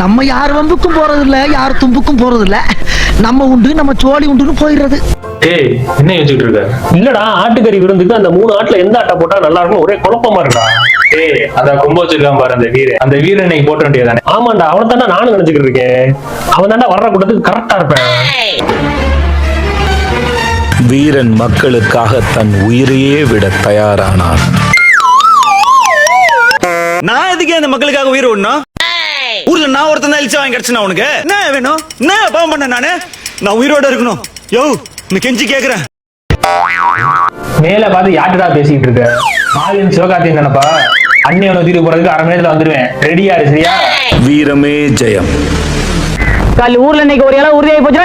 நம்ம யார் வம்புக்கும் போறது இல்ல யார் தும்புக்கும் போறது இல்ல நம்ம உண்டு நம்ம சோழி உண்டுன்னு போயிடுறது. ஏய் என்ன யோசிச்சுட்டு இருக்க? இல்லடா ஆட்டுக்கறி விருந்துக்கு அந்த மூணு ஆட்டுல எந்த ஆட்டை போட்டா நல்லா இருக்கும் ஒரே குழப்பமா இருக்கா ஏய் அதான் கொம்பு வச்சிருக்கான் பாரு அந்த வீரன். அந்த வீரன் இன்னைக்கு போட்ட வேண்டியதானே ஆமாண்டா அவனை தாண்டா நானும் நினைச்சுக்கிட்டு இருக்கேன். அவன் தாண்டா வர்ற கூட்டத்துக்கு கரெக்டா இருப்பேன். வீரன் மக்களுக்காக தன் உயிரையே விட தயாரானான். நான் எதுக்கு அந்த மக்களுக்காக உயிர் ஊர்ல நான் ஒருத்தன் தான் இழிச்சா வாங்கி கிடைச்சா உனக்கு? என்ன வேணும்? என்ன பாவம் பண்ண நானு? நான் உயிரோட இருக்கணும். யோ நீ கெஞ்சி கேக்குறேன். மேல பார்த்து யார்கிட்டடா பேசிட்டு இருக்க? மாலின் சிவகார்த்தியன் நினைப்பா அண்ணியோட தீர்வு போறதுக்கு அரை மணி நேரத்துல வந்துருவேன். ரெடியா இரு சரியா? வீரமே ஜெயம். கல் ஊர்ல இன்னைக்கு ஒரு இடம் உறுதியாகி போச்சு